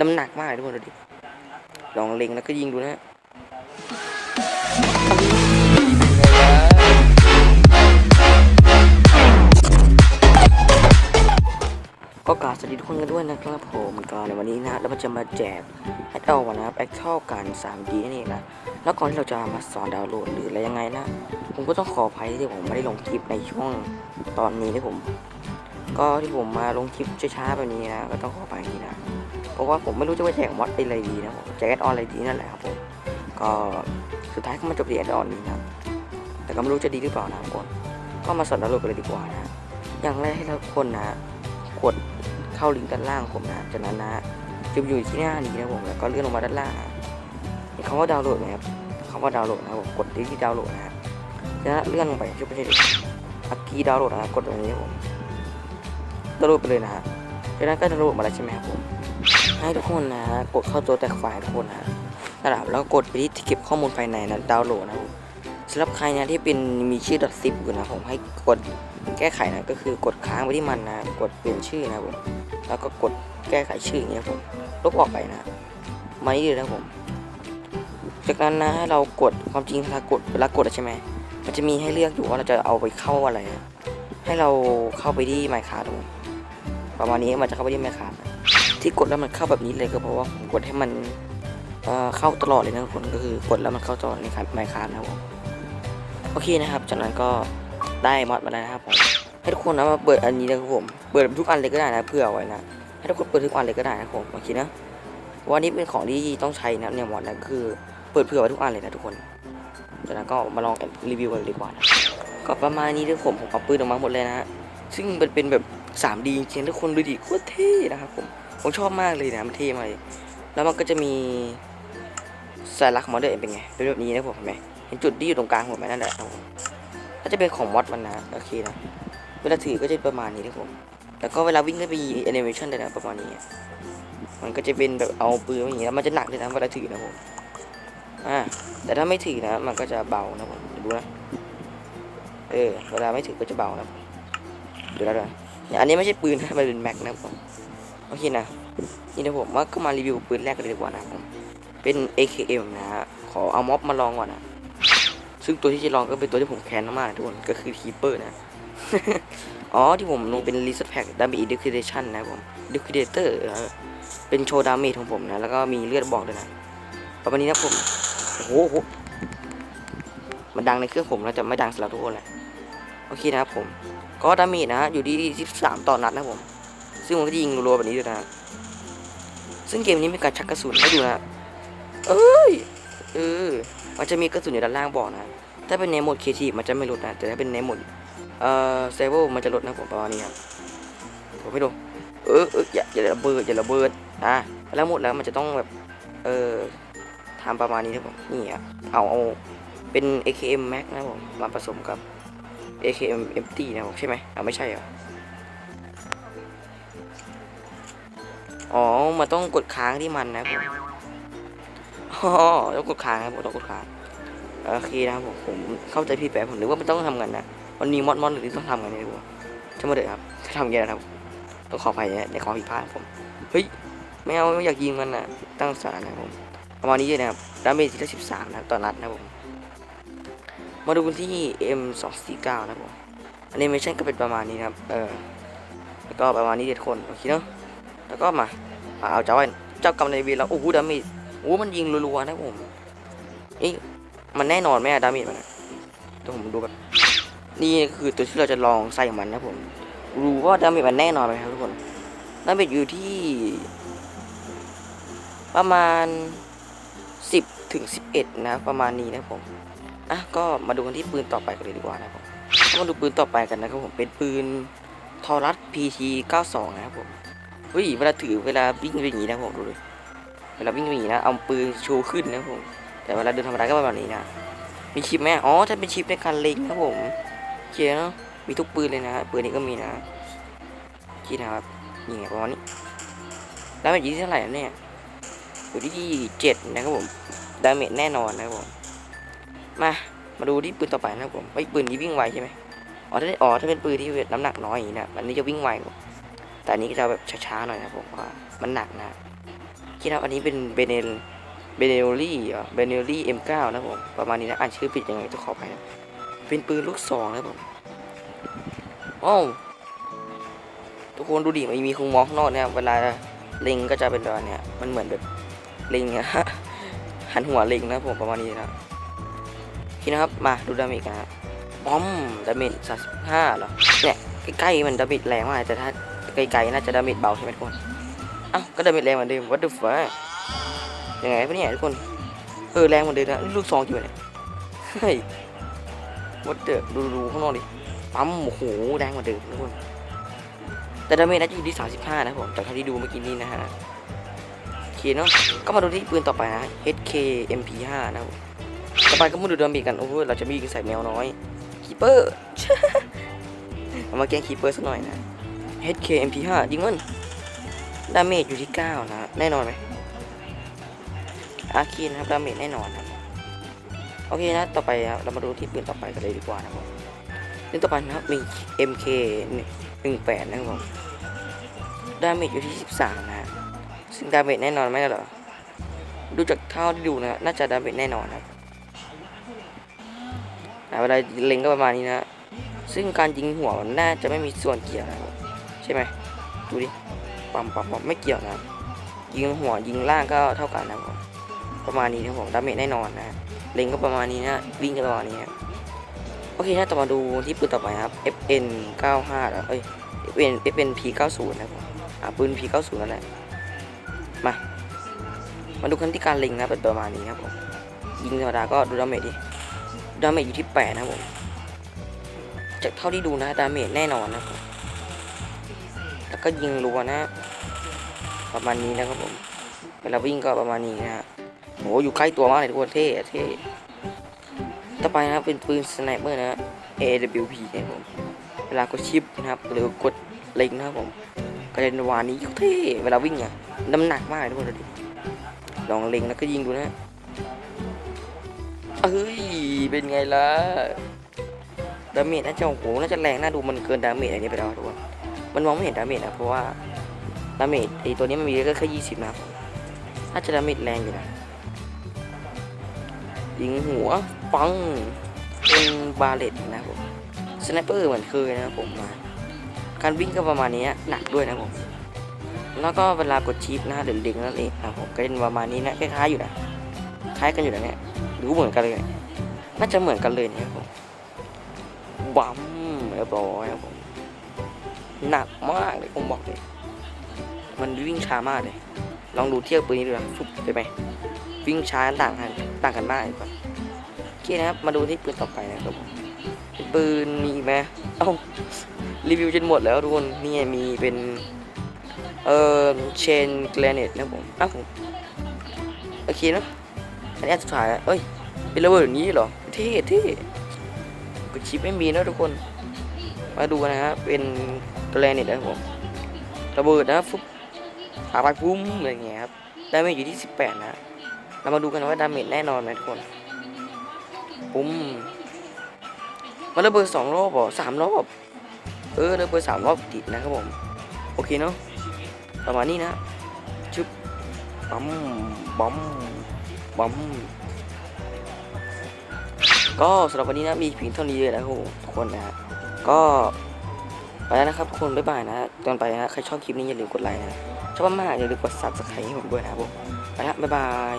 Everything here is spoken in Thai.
น้ำหนักมากเลยทุกคนดูดิ ลองเล็งแล้วก็ยิงดูนะฮะก็กราบสวัสดีทุกคนกันด้วยนะครับผมก็ในวันนี้นะเราจะมาแจกแอดเอานะครับแอคเข้ากัน 3D นั่นเองนะแล้วก่อนที่เราจะมาสอนดาวน์โหลดหรืออะไรยังไงนะ ผมก็ต้องขออภัยที่ผมไม่ได้ลงคลิปในช่วงตอนนี้ที่ผม ก็ที่ผมมาลงคลิปช้าๆแบบนี้นะก็ต้องขออภัยนะ เพราะว่าผมไม่รู้จะไปแจกมอดอะไรดีนะผมแจกแอดออนอะไรดีนั่นแหละครับผมก็สุดท้ายก็มาจบที่แอดออนนี้นะแต่ก็ไม่รู้จะดีหรือเปล่านะทุกคนก็มาสอนดาวโหลดกันเลยดีกว่านะอย่างแรกให้ทุกคนนะกดเข้าลิงก์ด้านล่างผมนะจากนั้นนะจะอยู่ที่หน้านี้นะผมแล้วก็เลื่อนลงมาด้านล่างนะเห็นคำว่าดาวน์โหลดไหมครับคำว่าดาวน์โหลดนะครับผมกดที่ที่ดาวน์โหลดนะครับจากนั้นเลื่อนลงไปช่วยไม่ใช่ดิอักกีดาวน์โหลดนะกดตรงนี้ผมดาวน์โหลดไปเลยนะฮะจากนั้นก็ดาวน์โหลดมาแล้วใช่ไหมครับผม ให้ทุกคนนะฮะกดเข้าตัวแตกไฟล์ทุกคนนะนะครับแล้วกดไปที่เก็บข้อมูลภายในนะดาวน์โหลดนะครับสำหรับใครนะที่เป็นมีชื่อ .zip อยู่นะผมให้กดแก้ไขนะก็คือกดค้างไปที่มันนะกดเปลี่ยนชื่อนะครับผมแล้วก็กดแก้ไขชื่ออย่างเงี้ยผมลบออกไปนะมานี่เลยนะผม จากนั้นนะให้เรากดความจริงเวลากดเวลากดใช่ไหมมันจะมีให้เลือกอยู่ว่าเราจะเอาไปเข้าอะไรนะให้เราเข้าไปที่ Minecraft ครับผมประมาณนี้มันจะเข้าไปที่ Minecraft นะ ที่กดแล้วมันเข้าแบบนี้เลยก็เพราะว่าผมกดให้มันเเข้าตลอดเลยนะทุกคนก็คือกดแล้วมันเข้าตลอดในการไมค์คาร์นะครับผมโอเคนะครับ จากนั้นก็ได้มอดมาแล้วนะครับผมให้ทุกคนนะมาเปิดอันนี้นะครับผมเปิดทุกอันเลยก็ได้นะเพื่อเอาไว้นะให้ทุกคนเปิดทุกอันเลยก็ได้นะครับผมโอเคนะว่านี่เป็นของที่ต้องใช้นะเนี่ยมอดนะคือเปิดเผื่อไว้ทุกอันเลยนะทุกคนจากนั้นก็มาลองรีวิวกันดีกว่านะก็ประมาณนี้ทุกคนผมเอาปืนออกมาหมดเลยนะฮะซึ่งมันเป็นแบบ 3D จริงๆทุกคนดูดิโคตรเท่นะครับผม ผมชอบมากเลยนะมันเท่มากเลยแล้วมันก็จะมีสัญลักษณ์มอดเดอร์เป็นไงเป็นแบบนี้นะผมเห็นไหมเห็นจุดที่อยู่ตรงกลางผมไหมนั่นแหละครับผมถ้าจะเป็นของมอดมันนะโอเคนะเวลาถือก็จะประมาณนี้นะผมแล้วก็เวลาวิ่งก็มีแอนิเมชันด้วยนะประมาณนี้ มันก็จะเป็นแบบเอาปืนอย่างนี้แล้วมันจะหนักเลยนะเวลาถือนะผมอ่าแต่ถ้าไม่ถือนะ มันก็จะเบานะผมดูนะเออเวลาไม่ถือก็จะเบานะดูแล้วด้วเนี่ยอันนี้ไม่ใช่ปืนนะมันเป็นแม็กนะผม โอเคนะ นี่นะผมว่าก็มารีวิวปืนแรกกันเลยดีกว่านะผมเป็น AKM นะฮะขอเอาม็อบมาลองก่อนนะซึ่งตัวที่จะลองก็เป็นตัวที่ผมแค้นมากๆนะทุกคนก็คือคีเปอร์นะอ๋อที่ผมลงเป็น r e s e t Pack ดาเมจ Liquidation นะผม Liquidator เออเป็นโชว์ดาเมจของผมนะ แล้วก็มีเลือดบอกด้วยนะประมาณนี้นะผมโอ้โหโอ้โหมันดังในเครื่องผมแล้วจะไม่ดังสำหรับทุกคนแหละโอเคนะครับผม ก็ดาเมจนะอยู่ที่ 13 ต่อนัดนะผม ซึ่งมันก็จะยิงรัวๆแบบนี้ด้วยนะ ซึ่งเกมนี้มีการชักกระสุนให้ดูนะ เอ้ย เออ มันจะมีกระสุนอยู่ด้านล่างบอกนะ ถ้าเป็นในโหมดเคทีมันจะไม่ลดนะ แต่ถ้าเป็นในโหมด เอ่อเซเวลมันจะลดนะผมประมาณนี้ครับ ผมไม่ดูเออเอออย่าอย่าระเบิดอย่าระเบิดอะแล้วหมดแล้วมันจะต้องแบบ เออทำประมาณนี้นะผม นี่อะเอาเอาเป็น AKM Max นะผม มาผสมกับ AKM Empty นะผมใช่ไหมอ่าไม่ใช่เห อ๋อมันต้องกดค้างที่มันนะผมอ๋อต้องกดค้างครับผมต้องกดค้างโอเคนะครับผมผมเข้าใจพี่แปลผมนึกว่ามันต้องทำกันนะมันมีมอดมอดหรือต้องทำกันนี่ผมใช่ไหมเด็กครับจะทำยังไงนะครับต้องขออภัยนะในความผิดพลาดผมเฮ้ยไม่เอาไม่อยากยิงมันนะตั้งสารนะผมประมาณนี้เลยนะครับดาเมจที่สิบสามนะต่อนัดนะผมมาดูกันที่ M 2 4 9 นะครับผมแอนิเมชันก็เป็นประมาณนี้นะครับ เออ แล้วก็ประมาณนี้เด็ดคน โอเคเนาะ แล้วก็มามาเอาเจ้าไอ้เจ้ากำในวีแล้วโอ้โหดามจโอ้มันยิงรัวๆนะผมนี่มันแน่นอนไหมอะดามจมันอะเดี๋ยวผมดูแบบนี่คือตัวที่เราจะลองใส่มันนะผมรู้ว่าดามจมันแน่นอนไหมครับทุกคนดามจอยู่ที่ ประมาณ 10ถึง11 นะ ประมาณนี้นะผมอะก็มาดูกันที่ปืนต่อไปกันเลยดีกว่านะครับผมมาดูปืนต่อไปกันนะครับผมเป็นปืนทอรัส PT 92 นะครับผม เฮ้ยเวลาถือเวลาวิ่งเป็นอย่างนี้นะผมดูเลยเวลาวิ่งเป็นอย่างนี้นะเอาปืนชูขึ้นนะผมแต่เวลาเดินธรรมดาก็ประมาณนี้นะมีชิปไหมอ๋อถ้าเป็นชิปในการเล็งนะผมโอเคเนาะมีทุกปืนเลยนะปืนนี้ก็มีนะคิดนะครับนี่ไงประมาณนี้ดาเมจยี่เท่าไหร่นะเนี่ยอยู่ที่เจ็ดนะครับผมดาเมจแน่นอนนะครับผมมามาดูที่ปืนต่อไปนะครับผมไอ้ปืนนี้วิ่งไวใช่ไหมอ๋อถ้าอ๋อถ้าเป็นปืนที่น้ำหนักน้อยอย่างนี้นะอันนี้จะวิ่งไวกว่า แต่อันนี้ก็จะแบบช้าๆหน่อยนะผมว่ามันหนักนะคิดครับอันนี้เป็นเบเนลเบเนลลี่อะเบเนลลี่ M9 นะผมประมาณนี้นะอ่านชื่อผิดยังไงต้องขออภัยนะเป็นปืนลูกซองนะผมโอ้ทุกคนดูดิมันมีคุงมองข้างนอกเนี่ยเวลาเล็งก็จะเป็นแบบเนี้ยมันเหมือนแบบเล็งอะหันหัวเล็งนะผมประมาณนี้นะคิดนะครับมาดูดาเมจกันนะบอมดาเมจสามสิบห้าเหรอเนี่ยใกล้ๆมันดาเมจแรงมากแต่ถ้า ไกลๆน่าจะดาเมจเบาใช่ไหมทุกคนเอ้าก็ดาเมจแรงเหมือนเดิม what the fuck ยังไงปะเนี่ทุกคนเออแรงเหมือนเดิมนะลูกซองจริงไหมเนี่ยเฮ้ย what the ดูดูข้างนอกดิปั๊มโอ้โหแรงเหมือนเดิมทุกคนแต่ดาเมจน่าจะอยู่ที่ 35 นะผมจากที่ดูเมื่อกี้นี้นะฮะโอเคเนาะก็มาดูที่ปืนต่อไปนะ HK MP5 นะครับผมต่อไปก็มาดูดาเมจกันโอ้โหเราจะมีใส่แมวน้อยคีเปอร์เอามาแกล้งคีเปอร์สักหน่อยนะ HK MP5 ยิงมันดาเมจอยู่ที่ 9 นะ แน่นอนไหมอาคีนะครับดาเมจแน่นอนครับโอเคนะ ต่อไปครับเรามาดูที่ปืนต่อไปกันเลยดีกว่านะครับปืนต่อไปนะครับมี MK 18นะครับผมดาเมจอยู่ที่ 13 นะฮะซึ่งดาเมจแน่นอนไหมล่ะเหรอดูจากเท่าที่ดูนะน่าจะดาเมจแน่นอนครับอ่าเวลาเล็งก็ประมาณนี้นะ ซึ่งการยิงหัวมันน่าจะไม่มีส่วนเกี่ยวนะครับ ช่ไหมดูดิปั๊มปั๊มปั๊มไม่เกี่ยวนะยิงหัวยิงล่างก็เท่ากันนะผมประมาณนี้นะผมดาเมจแน่นอนนะเล็งก็ประมาณนี้นะวิ่งก็ประมาณนี้นะโอเคนะต่อมาดูที่ปืนต่อไปครับ FN 95แล้วเอ้ย FN FN P 90นะครับผมอ่าปืน P 90นั่นแหละมามาดูกันที่การเล็งนะเป็นประมาณนี้ครับผมยิงธรรมดาก็ดูดาเมจดิดาเมจอยู่ที่ 8 นะผมจากเท่าที่ดูนะดาเมจแน่นอนนะครับ แล้วก็ยิงรัวนะ ประมาณนี้นะครับผมเวลาวิ่งก็ประมาณนี้นะฮะโหอยู่ใกล้ตัวมากเลยทุกคนเท่เท่ต่อไปนะครับเป็นปืนสไนเปอร์นะ AWP นะครับผมเวลากดชิปนะครับหรือกดเล็งนะครับผมกระเด็นวานี้เท่เวลาวิ่งอะน้ำหนักมากเลยทุกคนดูดิลองเล็งแล้วก็ยิงดูนะเอ้ยเป็นไงล่ะดาเมจน่าจะโอ้โหน่าจะแรงน่าดูมันเกินดาเมจอะไรนี้ไปแล้วทุกคน มันมองไม่เห็นดาเมจนะเพราะว่าดาเมจไอตัวนี้มันมีก็แค่ยี่สิบนะครับน่าจะดาเมจแรงอยู่นะยิงหัวปังเป็นบาเลตนะผมสไนเปอร์เหมือนเคยนะผมมาการวิ่งก็ประมาณนี้หนักด้วยนะผมแล้วก็เวลากดชิปนะฮะหรือเล็งนั่นเองนะผมก็เป็นประมาณนี้นะคล้ายๆอยู่นะคล้ายกันอยู่นะเนี่ยรือเหมือนกันเลยเนี่ยน่าจะเหมือนกันเลยนะครับผมบัมเรียบร้อยครับผม หนักมากเลยผมบอกเลยมันวิ่งช้ามากเลย ลองดูเทียบปืนนี้ดูนะฟุบได้ไหมวิ่งช้าต่างกันต่างกันมากเลยครับโอเคนะครับมาดูที่ปืนต่อไปนะครับปืนมีไหมเอ้ารีวิวจนหมดแล้วทุกคนนี่มีเป็นเอ่อเชนแกรเนตนะผมอ้าวผมโอเคนะอันนี้อันสุดท้ายเอ้ยเป็นระเบิดอย่างนี้เหรอเท่เท่กดชิปไม่มีนะทุกคน มาดูนะครับเป็น กรนิตนะครับผมระเบิดนะฟุบปาไปปุ้มอะไรเงี้ยครับดาเมจอยู่ที่ 18 นะ เรามาดูกันว่าดาเมจแน่นอนไหมทุกคนปุ้มมันระเบิดสองรอบหรอสามรอบ เออระเบิดสามรอบติดนะครับผม โอเคเนาะประมาณนี้นะชึบปั๊มปั๊มปั๊มก็สำหรับวันนี้นะมีเพียงเท่านี้เลยนะครับทุกคนนะฮะก็ ไปแล้วนะครับทุกคนบ๊ายบายนะตอนไปนะใครชอบคลิปนี้อย่าลืมกดไลค์นะชอบมากๆอย่าลืมกดซับสไครต์ให้ผมด้วยนะครับผมไปละบ๊ายบาย